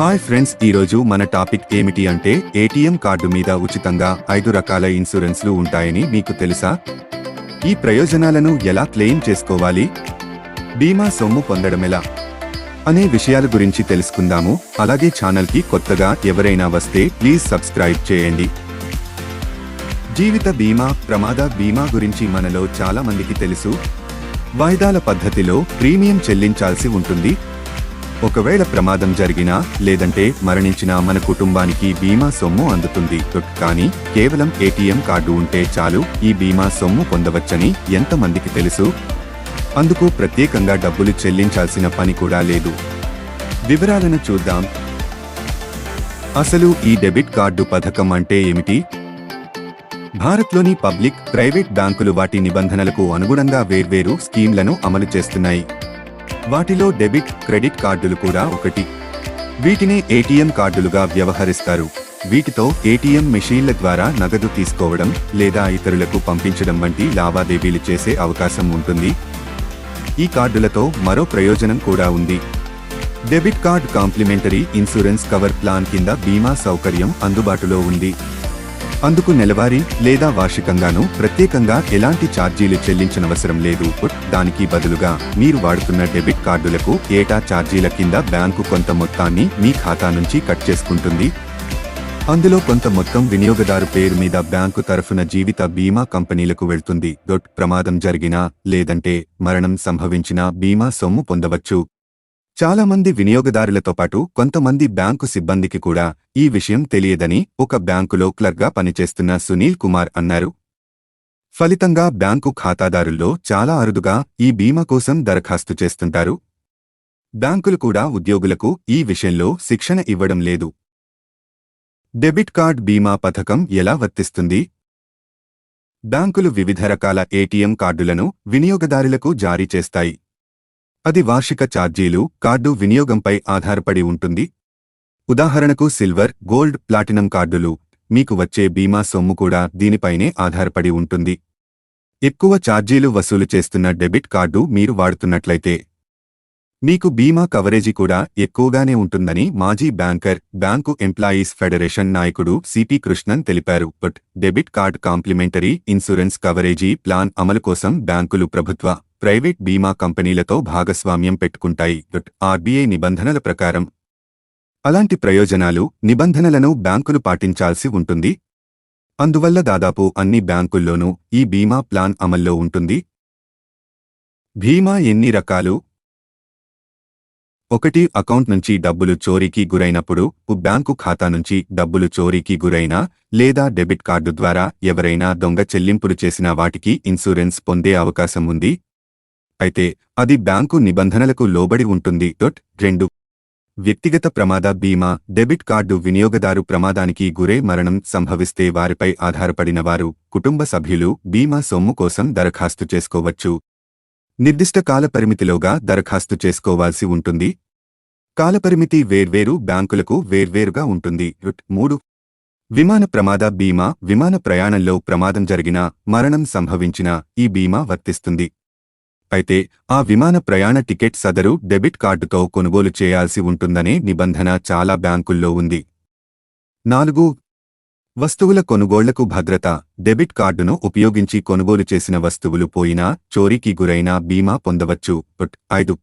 Hi friends ఈరోజు మన topic ఏమిటి అంటే ఏటీఎం కార్డు మీద ఉచితంగా ఐదు రకాల ఇన్సూరెన్స్లు ఉంటాయని మీకు తెలుసా? ఈ ప్రయోజనాలను ఎలా క్లెయిమ్ చేసుకోవాలి? బీమా సొమ్ము పొందడమెలా అనే విషయాల గురించి తెలుసుకుందాము. అలాగే ఛానల్కి కొత్తగా ఎవరైనా వస్తే ప్లీజ్ సబ్స్క్రైబ్ చేయండి. జీవిత బీమా ప్రమాద బీమా గురించి మనలో చాలా మందికి తెలుసు. వాయిదాల పద్ధతిలో ప్రీమియం చెల్లించాల్సి ఉంటుంది. ఒకవేళ ప్రమాదం జరిగినా లేదంటే మరణించినా మన కుటుంబానికి బీమా సొమ్ము అందుతుంది. కానీ కేవలం ఏటీఎం కార్డు ఉంటే చాలు ఈ బీమా సొమ్ము పొందవచ్చని ఎంతమందికి తెలుసు? అందుకు ప్రత్యేకంగా డబ్బులు చెల్లించాల్సిన పని కూడా లేదు. వివరాలను చూద్దాం. అసలు ఈ డెబిట్ కార్డు పథకం అంటే ఏమిటి? భారత్లోని పబ్లిక్ ప్రైవేట్ బ్యాంకులు వాటి నిబంధనలకు అనుగుణంగా వేర్వేరు స్కీమ్లను అమలు చేస్తున్నాయి. వాటిలో డెబిట్ క్రెడిట్ కార్డులు కూడా ఒకటి. వీటిని ఏటీఎం కార్డులుగా వ్యవహరిస్తారు. వీటితో ఏటీఎం మెషీన్ల ద్వారా నగదు తీసుకోవడం లేదా ఇతరులకు పంపించడం వంటి లావాదేవీలు చేసే అవకాశం ఉంటుంది. ఈ కార్డులతో మరో ప్రయోజనం కూడా ఉంది. Debit card complimentary insurance cover plan కింద బీమా సౌకర్యం అందుబాటులో ఉంది. అందుకు నెలవారీ లేదా వార్షికంగానూ ప్రత్యేకంగా ఎలాంటి ఛార్జీలు చెల్లించనవసరం లేదు. దానికి బదులుగా మీరు వాడుతున్న డెబిట్ కార్డులకు ఏటా ఛార్జీల కింద బ్యాంకు కొంత మొత్తాన్ని మీ ఖాతా నుంచి కట్ చేసుకుంటుంది. అందులో కొంత మొత్తం వినియోగదారు పేరు మీద బ్యాంకు తరఫున జీవిత బీమా కంపెనీలకు వెళ్తుంది. దొట్ ప్రమాదం జరిగినా లేదంటే మరణం సంభవించినా బీమా సొమ్ము పొందవచ్చు. చాలామంది వినియోగదారులతో పాటు కొంతమంది బ్యాంకు సిబ్బందికి కూడా ఈ విషయం తెలియదని ఒక బ్యాంకులో క్లర్క్గా పనిచేస్తున్న సునీల్ కుమార్ అన్నారు. ఫలితంగా బ్యాంకు ఖాతాదారుల్లో చాలా అరుదుగా ఈ బీమా కోసం దరఖాస్తు చేస్తుంటారు. బ్యాంకులు కూడా ఉద్యోగులకు ఈ విషయంలో శిక్షణ ఇవ్వడం లేదు. డెబిట్ కార్డ్ బీమా పథకం ఎలా వర్తిస్తుంది? బ్యాంకులు వివిధ రకాల ఏటీఎం కార్డులను వినియోగదారులకు జారీ చేస్తాయి. అది వార్షిక ఛార్జీలు కార్డు వినియోగంపై ఆధారపడి ఉంటుంది. ఉదాహరణకు సిల్వర్ గోల్డ్ ప్లాటినం కార్డులు. మీకు వచ్చే బీమా సొమ్ము కూడా దీనిపైనే ఆధారపడి ఉంటుంది. ఎక్కువ ఛార్జీలు వసూలు చేస్తున్న డెబిట్ కార్డు మీరు వాడుతున్నట్లయితే. మీకు బీమా కవరేజీ కూడా ఎక్కువగానే ఉంటుందని మాజీ బ్యాంకర్ బ్యాంకు ఎంప్లాయీస్ ఫెడరేషన్ నాయకుడు సిపి కృష్ణన్ తెలిపారు. But debit card complimentary insurance coverage plan అమలు కోసం బ్యాంకులు ప్రభుత్వ ప్రైవేట్ బీమా కంపెనీలతో భాగస్వామ్యం పెట్టుకుంటాయి. ఆర్బీఐ నిబంధనల ప్రకారం అలాంటి ప్రయోజనాలు నిబంధనలను బ్యాంకులు పాటించాల్సి ఉంటుంది. అందువల్ల దాదాపు అన్ని బ్యాంకుల్లోనూ ఈ బీమా ప్లాన్ అమల్లో ఉంటుంది. బీమా ఎన్ని రకాలు? ఒకటి అకౌంట్ నుంచి డబ్బులు చోరీకి గురైనప్పుడు బ్యాంకు ఖాతా నుంచి డబ్బులు చోరీకి గురైనా లేదా డెబిట్ కార్డు ద్వారా ఎవరైనా దొంగ చెల్లింపులు చేసిన వాటికి ఇన్సూరెన్స్ పొందే అవకాశం ఉంది. అయితే అది బ్యాంకు నిబంధనలకు లోబడి ఉంటుంది. డొట్ రెండు. వ్యక్తిగత ప్రమాద బీమా డెబిట్ కార్డు వినియోగదారు ప్రమాదానికి గురే మరణం సంభవిస్తే వారిపై ఆధారపడిన వారు కుటుంబ సభ్యులు బీమా సొమ్ము కోసం దరఖాస్తు చేసుకోవచ్చు. నిర్దిష్ట కాలపరిమితిలోగా దరఖాస్తు చేసుకోవాల్సి ఉంటుంది. కాలపరిమితి వేర్వేరు బ్యాంకులకు వేర్వేరుగా ఉంటుంది. మూడు. విమాన ప్రమాద బీమా విమాన ప్రయాణంలో ప్రమాదం జరిగినా మరణం సంభవించినా ఈ బీమా వర్తిస్తుంది. అయితే ఆ విమాన ప్రయాణ టికెట్ సదరు డెబిట్ కార్డుతో కొనుగోలు చేయాల్సి ఉంటుందనే నిబంధన చాలా బ్యాంకుల్లో ఉంది. నాలుగు. వస్తువుల కొనుగోళ్ళకు భద్రత డెబిట్ కార్డును ఉపయోగించి కొనుగోలు చేసిన వస్తువులు పోయినా చోరీకి గురైనా బీమా పొందవచ్చు. ఐదు.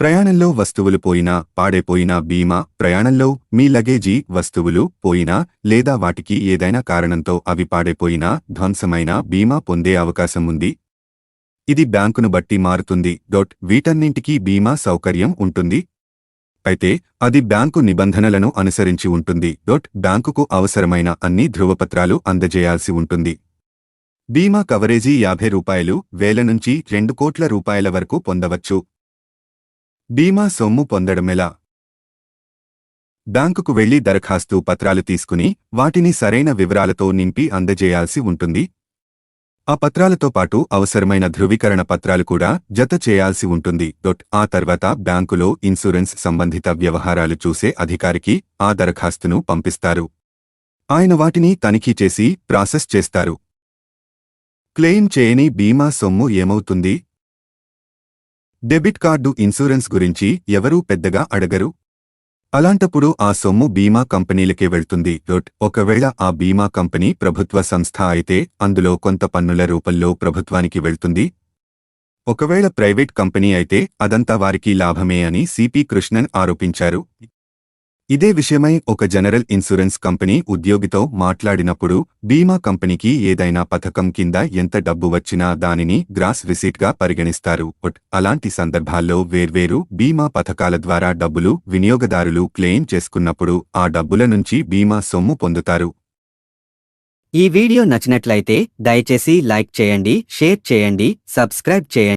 ప్రయాణంలో వస్తువులు పోయినా పాడైపోయినా బీమా ప్రయాణంలో మీ లగేజీ వస్తువులు పోయినా లేదా వాటికి ఏదైనా కారణంతో అవి పాడైపోయినా ధ్వంసమైనా బీమా పొందే అవకాశం ఉంది. ఇది బ్యాంకును బట్టి మారుతుంది. డోట్ వీటన్నింటికీ బీమా సౌకర్యం ఉంటుంది. అయితే అది బ్యాంకు నిబంధనలను అనుసరించి ఉంటుంది. డొట్ బ్యాంకుకు అవసరమైన అన్ని ధృవపత్రాలు అందజేయాల్సి ఉంటుంది. బీమా కవరేజీ యాభై రూపాయలు వేల నుంచి రెండు కోట్ల రూపాయల వరకు పొందవచ్చు. బీమా సొమ్ము పొందడమెలా? బ్యాంకుకు వెళ్ళి దరఖాస్తు పత్రాలు తీసుకుని వాటిని సరైన వివరాలతో నింపి అందజేయాల్సి ఉంటుంది. ఆ పత్రాలతో పాటు అవసరమైన ధృవీకరణ పత్రాలు కూడా జత చేయాల్సి ఉంటుంది. డొట్ ఆ తర్వాత బ్యాంకులో ఇన్సూరెన్స్ సంబంధిత వ్యవహారాలు చూసే అధికారికి ఆ దరఖాస్తును పంపిస్తారు. ఆయన వాటిని తనిఖీ చేసి ప్రాసెస్ చేస్తారు. క్లెయిమ్ చేయని బీమా సొమ్ము ఏమవుతుంది? డెబిట్ కార్డు ఇన్సూరెన్స్ గురించి ఎవరూ పెద్దగా అడగరు. అలాంటప్పుడు ఆ సొమ్ము బీమా కంపెనీలకే వెళ్తుంది. డొట్ ఒకవేళ ఆ బీమా కంపెనీ ప్రభుత్వ సంస్థ అయితే అందులో కొంత పన్నుల రూపంలో ప్రభుత్వానికి వెళ్తుంది. ఒకవేళ ప్రైవేట్ కంపెనీ అయితే అదంతా వారికి లాభమే అని సిపి కృష్ణన్ ఆరోపించారు. ఇదే విషయమై ఒక జనరల్ ఇన్సూరెన్స్ కంపెనీ ఉద్యోగితో మాట్లాడినప్పుడు బీమా కంపెనీకి ఏదైనా పథకం కింద ఎంత డబ్బు వచ్చినా దానిని గ్రాస్ రిసీట్గా పరిగణిస్తారు. అలాంటి సందర్భాల్లో వేర్వేరు బీమా పథకాల ద్వారా డబ్బులు వినియోగదారులు క్లెయిమ్ చేసుకున్నప్పుడు ఆ డబ్బుల నుంచి బీమా సొమ్ము పొందుతారు. ఈ వీడియో నచ్చినట్లయితే దయచేసి లైక్ చేయండి షేర్ చేయండి సబ్స్క్రైబ్ చేయండి.